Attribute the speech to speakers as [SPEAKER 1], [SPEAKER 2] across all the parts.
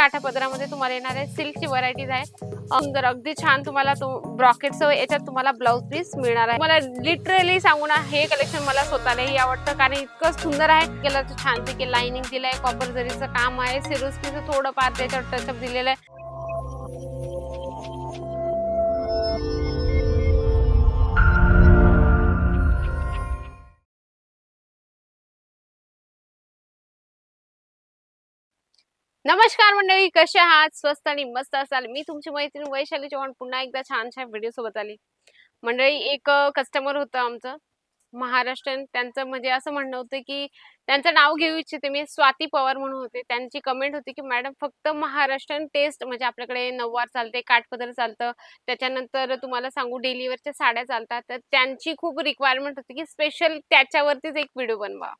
[SPEAKER 1] काठापदरामध्ये तुम्हाला येणार आहे सिल्कची व्हरायटीज आहे सुंदर अगदी छान तुम्हाला तो ब्रॉकेटचं याच्यात तुम्हाला ब्लाऊज पीस मिळणार आहे. मला लिटरली सांगू ना हे कलेक्शन मला स्वतःलाही आवडतं कारण इतकं सुंदर आहे. छान छानपैकी लाइनिंग दिलंय कॉपर जरीचं काम आहे सिरोस्कीचं थोडं पार त्याच्यावर टचअप दिलेलं आहे. नमस्कार मंडळी कसे आहात? स्वस्त आणि मस्त असाल. मी तुमची मैत्रीण वैशाली चव्हाण पुन्हा एकदा छान छान व्हिडिओ सोबत आली. मंडळी एक कस्टमर होतं आमचं महाराष्ट्रीयन. त्यांचं म्हणजे असं म्हणणं होतं की त्यांचं नाव घेऊ इच्छिते मी स्वाती पवार म्हणून होते. त्यांची कमेंट होती की मॅडम फक्त महाराष्ट्रीयन टेस्ट म्हणजे आपल्याकडे नऊवार चालते काठपदर चालतं. त्याच्यानंतर तुम्हाला सांगू डेलीवरच्या साड्या चालतात. तर त्यांची खूप रिक्वायरमेंट होती की स्पेशल त्याच्यावरतीच एक व्हिडिओ बनवा.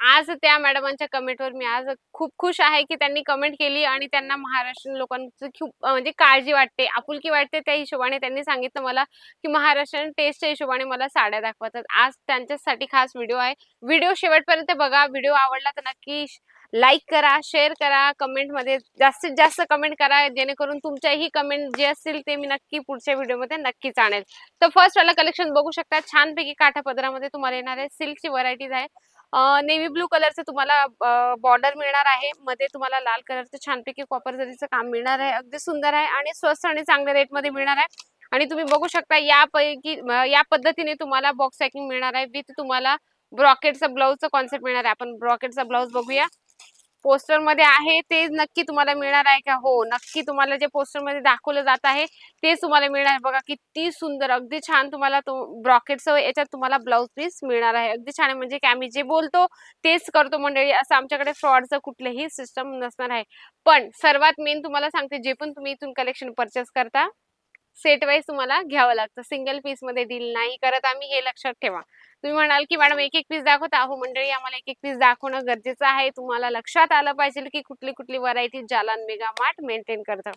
[SPEAKER 1] आज त्या मॅडमांच्या कमेंटवर मी आज खूप खुश आहे की त्यांनी कमेंट केली आणि त्यांना महाराष्ट्रीयन लोकांची खूप म्हणजे काळजी वाटते आपुलकी वाटते त्या हिशोबाने त्यांनी सांगितलं मला की महाराष्ट्रीयन टेस्टच्या हिशोबाने मला साड्या दाखवतात. आज त्यांच्यासाठी खास व्हिडिओ आहे. व्हिडिओ शेवटपर्यंत बघा. व्हिडिओ आवडला तर नक्की लाईक करा शेअर करा कमेंटमध्ये जास्तीत जास्त कमेंट करा जेणेकरून तुमच्याही कमेंट जे असतील ते मी नक्की पुढच्या व्हिडिओमध्ये नक्कीच आणेल. तर फर्स्ट वाला कलेक्शन बघू शकता. छानपैकी काठापदरामध्ये तुम्हाला येणार आहे सिल्कची व्हरायटीज आहे. नेव्ही ब्लू कलरचं तुम्हाला बॉर्डर मिळणार आहे. मध्ये तुम्हाला लाल कलरचं छानपैकी कॉपर जरीचं काम मिळणार आहे. अगदी सुंदर आहे आणि स्वस्त आणि चांगल्या रेटमध्ये मिळणार आहे. आणि तुम्ही बघू शकता यापैकी या पद्धतीने तुम्हाला बॉक्स पॅकिंग मिळणार आहे. विथ तुम्हाला ब्रॉकेटचा ब्लाऊजचा कॉन्सेप्ट मिळणार आहे. आपण ब्रॉकेटचा ब्लाऊज बघूया. पोस्टरमध्ये आहे ते नक्की तुम्हाला मिळणार आहे का? हो नक्की तुम्हाला जे पोस्टरमध्ये दाखवलं जात आहे तेच तुम्हाला मिळणार आहे. बघा किती सुंदर अगदी छान तुम्हाला तो ब्रॉकेटचं याच्यात तुम्हाला ब्लाऊज पीस मिळणार आहे. अगदी छान म्हणजे की आम्ही जे बोलतो तेच करतो मंडळी. असं आमच्याकडे फ्रॉडचं कुठलंही सिस्टम नसणार आहे. पण सर्वात मेन तुम्हाला सांगते जे पण तुम्ही इथून कलेक्शन परचेस करता सेट वाईज तुम्हाला घ्यावं लागतं. सिंगल पीसमध्ये डील नाही करत आम्ही हे लक्षात ठेवा. तुम्ही म्हणाल की मॅडम एक एक पीस दाखवता अहो मंडळी आम्हाला एक एक पीस दाखवणं गरजेचं आहे. तुम्हाला लक्षात आलं पाहिजे की कुठली कुठली variety Jalan mega mart maintain करतं.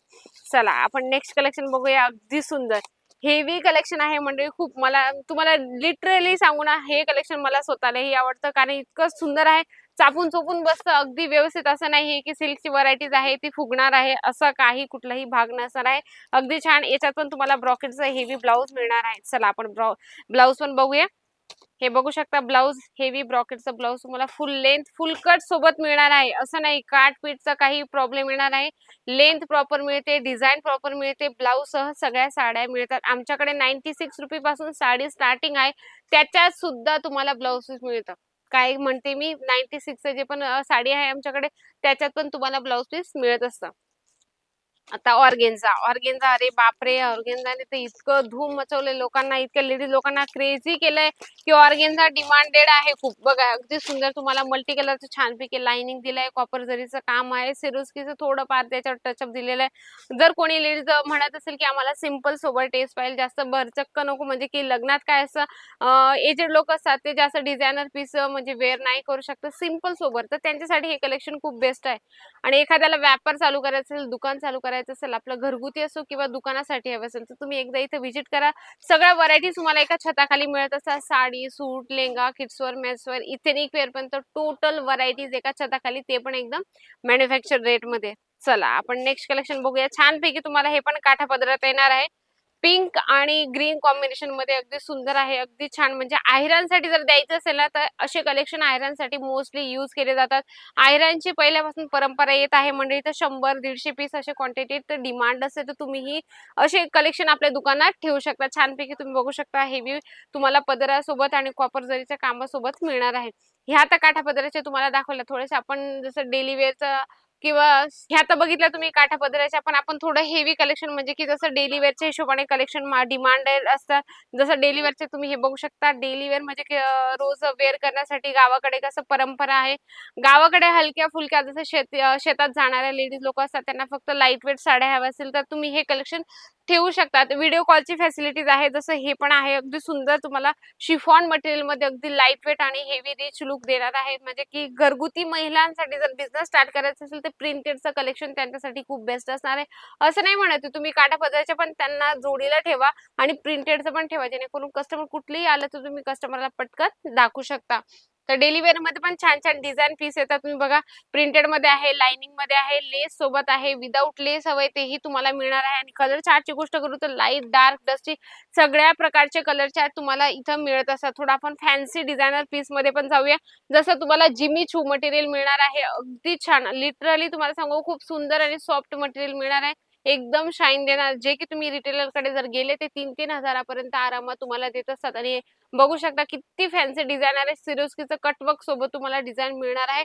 [SPEAKER 1] चला आपण नेक्स्ट कलेक्शन बघूया. अगदी सुंदर. हेवी कलेक्शन आहे मंडळी खूप. मला तुम्हाला लिटरली सांगू ना हे कलेक्शन मला स्वतःलाही आवडतं. कारण इतकं सुंदर आहे. चापून चोपून बसतं अगदी व्यवस्थित असं नाही की सिल्कची व्हरायटीज आहे ती फुगणार आहे असं काही कुठलाही भाग नसणार आहे. अगदी छान. याच्यात पण तुम्हाला ब्रॉकेटचं हेवी ब्लाऊज मिळणार आहे. चला आपण ब्लाऊज पण बघूया. हे बघू शकता ब्लाऊज हेवी ब्रॉकेटचं ब्लाऊज तुम्हाला फुल लेंथ फुल कट सोबत मिळणार आहे. असं नाही काट पीठचा काही प्रॉब्लेम येणार आहे लेंथ प्रॉपर मिळते डिझाईन प्रॉपर मिळते ब्लाऊज सह सगळ्या साड्या मिळतात. आमच्याकडे नाईन्टी सिक्स रुपी पासून साडी स्टार्टिंग आहे. त्याच्यात सुद्धा तुम्हाला ब्लाऊज मिळतं काय म्हणते मी नाईन्टी सिक्स जे पण साडी आहे आमच्याकडे त्याच्यात पण तुम्हाला ब्लाऊज पीस मिळत असतं आता ऑर्गेन्झा ऑर्गेन्झा अरे बापरे! ऑर्गेन्झाने तर इतकं धूम मचवलंय लोकांना इतक्या लेडीज लोकांना क्रेझी केलंय की ऑर्गेन्झा डिमांडेड आहे खूप. बघा अगदी सुंदर तुम्हाला मल्टी कलरचं छानपैकी लाइनिंग दिलंय कॉपर जरीचं काम आहे सिरोस्कीचं थोडं फार त्याच्यावर टचअप दिलेलं आहे. जर कोणी लेडीज म्हणत असेल की आम्हाला सिंपल सोबत टेस्ट पाहिजे जास्त भरचक्क नको म्हणजे की लग्नात काय असं एजेड लोक असतात ते जास्त डिझायनर पीस म्हणजे वेअर नाही करू शकत सिंपल सोबत. तर त्यांच्यासाठी हे कलेक्शन खूप बेस्ट आहे. आणि एखाद्याला व्यापार चालू करायचा असेल दुकान चालू करायचं असेल आपलं घरगुती असो किंवा दुकानासाठी हवं असेल तर तुम्ही एकदा इथे व्हिजिट करा. सगळ्या व्हरायटी तुम्हाला एका छताखाली मिळत असतात. साडी सूट लेहंगा किड्सवर मेसवर इथेनिक वेअर टोटल व्हरायटीज एका छताखाली ते पण एकदम मॅन्युफॅक्चर रेटमध्ये चला आपण नेक्स्ट कलेक्शन बघूया. छानपैकी तुम्हाला हे पण काठा पदरात येणार आहे. पिंक आणि ग्रीन कॉम्बिनेशनमध्ये अगदी सुंदर आहे अगदी छान. म्हणजे आयरनसाठी जर द्यायचं असेल ना तर असे कलेक्शन आयरनसाठी मोस्टली यूज केले जातात. आयरनची पहिल्यापासून परंपरा येत आहे म्हणजे तर शंभर दीडशे पीस असे क्वांटिटीत डिमांड असेल तर तुम्हीही असे कलेक्शन आपल्या दुकानात ठेवू शकता. छानपैकी तुम्ही बघू शकता हेवी तुम्हाला पदरासोबत आणि कॉपर जरीच्या कामासोबत मिळणार आहे. ह्या आता काठा पदराच्या तुम्हाला दाखवल्या थोडेसे आपण जसं डेली वेअरचं किंवा ह्या तर बघितल्या तुम्ही काठा पदराच्या पण आपण थोडं हेवी कलेक्शन म्हणजे की जसं डेली वेअरच्या हिशोबाने कलेक्शन डिमांड असतात जसं डेली वेअरचे तुम्ही हे बघू शकता. डेली वेअर म्हणजे रोज वेअर करण्यासाठी गावाकडे कसं परंपरा आहे. गावाकडे हलक्या फुलक्या जसं शेत शेतात जाणाऱ्या लेडीज लोक असतात त्यांना फक्त लाइट वेट साड्या हव्या असेल तर तुम्ही हे कलेक्शन ठेवू शकतात. व्हिडिओ कॉलची फॅसिलिटीज आहे जसं हे पण आहे. अगदी सुंदर तुम्हाला शिफॉन मटेरियलमध्ये अगदी लाइट वेट आणि हेवी रिच लुक देणार आहे म्हणजे की घरगुती महिलांसाठी जर बिझनेस स्टार्ट करायचा असेल तर प्रिंटेडचं कलेक्शन त्यांच्यासाठी खूप बेस्ट असणार आहे. असं नाही म्हणत तुम्ही काटा पदराच्या पण त्यांना जोडीला ठेवा आणि प्रिंटेडचं पण ठेवा. जेणेकरून कस्टमर कुठलेही आलं तर तुम्ही कस्टमरला पटकन दाखवू शकता. तर डेली वेअरमध्ये पण छान छान डिझाईन पीस येतात. तुम्ही बघा प्रिंटेडमध्ये आहे लाइनिंगमध्ये आहे लेस सोबत आहे विदाऊट लेस हवंय तेही तुम्हाला मिळणार आहे. आणि कलर चार्टची गोष्ट करू तर लाइट डार्क डस्टी सगळ्या प्रकारचे कलर चार्ट तुम्हाला इथं मिळत असतात. थोडं आपण फॅन्सी डिझायनर पीसमध्ये पण जाऊया. जसं तुम्हाला जिमी छू मटेरियल मिळणार आहे. अगदी छान. लिटरली तुम्हाला सांगू खूप सुंदर आणि सॉफ्ट मटेरियल मिळणार आहे. एकदम शाईन देणार. जे की तुम्ही रिटेलरकडे जर गेले ते तीन तीन हजारापर्यंत आरामात तुम्हाला देत असतात. आणि बघू शकता किती फॅन्सी डिझाईन आहे. सिरोस्कीचं कटवर्क सोबत तुम्हाला डिझाईन मिळणार आहे.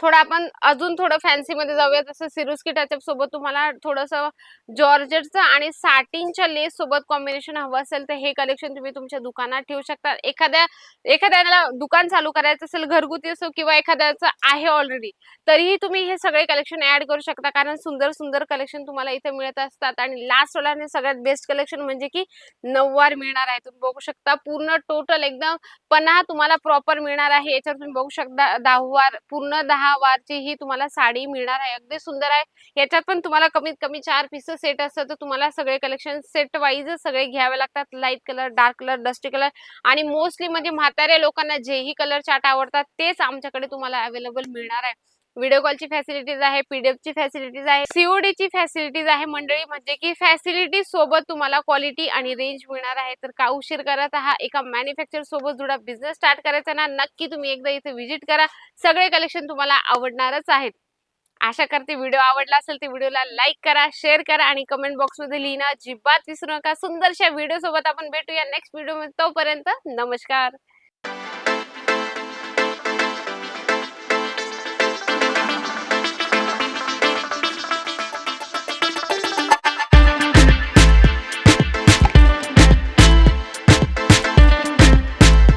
[SPEAKER 1] थोडं आपण अजून थोडं फॅन्सी मध्ये जाऊया. जसं सिरुस्की टचअप सोबत तुम्हाला थोडंसं जॉर्जेटचं आणि साटिनच्या लेस सोबत कॉम्बिनेशन हवं असेल तर हे कलेक्शन तुम्ही तुमच्या दुकानात ठेवू शकता. एखाद्या एखाद्याला दुकान चालू करायचं असेल घरगुती असो किंवा एखाद्याचं आहे ऑलरेडी तरीही तुम्ही हे सगळे कलेक्शन ऍड करू शकता. कारण सुंदर सुंदर कलेक्शन तुम्हाला इथे मिळत असतात. आणि लास्ट वाला सगळ्यात बेस्ट कलेक्शन म्हणजे की नऊवार मिळणार आहे. तुम्ही बघू शकता पूर्ण टोटल एकदम पन्हा तुम्हाला प्रॉपर मिळणार आहे. याच्यावर तुम्ही बघू शकता दहावार पूर्ण दहा वारची ही तुम्हाला साडी मिळणार आहे. अगदी सुंदर आहे. याच्यात पण तुम्हाला कमीत कमी चार पीस सेट असतात. तर तुम्हाला सगळे कलेक्शन सेट वाईज सगळे घ्यावे लागतात. Light colour dark colour dusty colour आणि मोस्टली म्हणजे म्हाताऱ्या लोकांना जेही कलर चार्ट आवडतात तेच आमच्याकडे तुम्हाला अवेलेबल मिळणार आहे. व्हिडिओ कॉलची फॅसिलिटीज आहे पीडीएफ ची फॅसिलिटीज आहे सीओडी ची फॅसिलिटीज आहे मंडळी म्हणजे की फॅसिलिटी सोबत तुम्हाला क्वालिटी आणि रेंज मिळणार आहे. तर का उशीर करत आहात? एका मॅन्युफॅक्चर सोबत जुडा बिझनेस स्टार्ट करायचा ना नक्की तुम्ही एकदा इथे व्हिजिट करा. सगळे कलेक्शन तुम्हाला आवडणारच आहेत. आशा करते व्हिडिओ आवडला असेल तर व्हिडिओला लाईक करा शेअर करा आणि कमेंट बॉक्समध्ये लिहिणं अजिबात विसरू नका. सुंदरशा व्हिडिओ सोबत आपण भेटूया नेक्स्ट व्हिडिओमध्ये तोपर्यंत नमस्कार.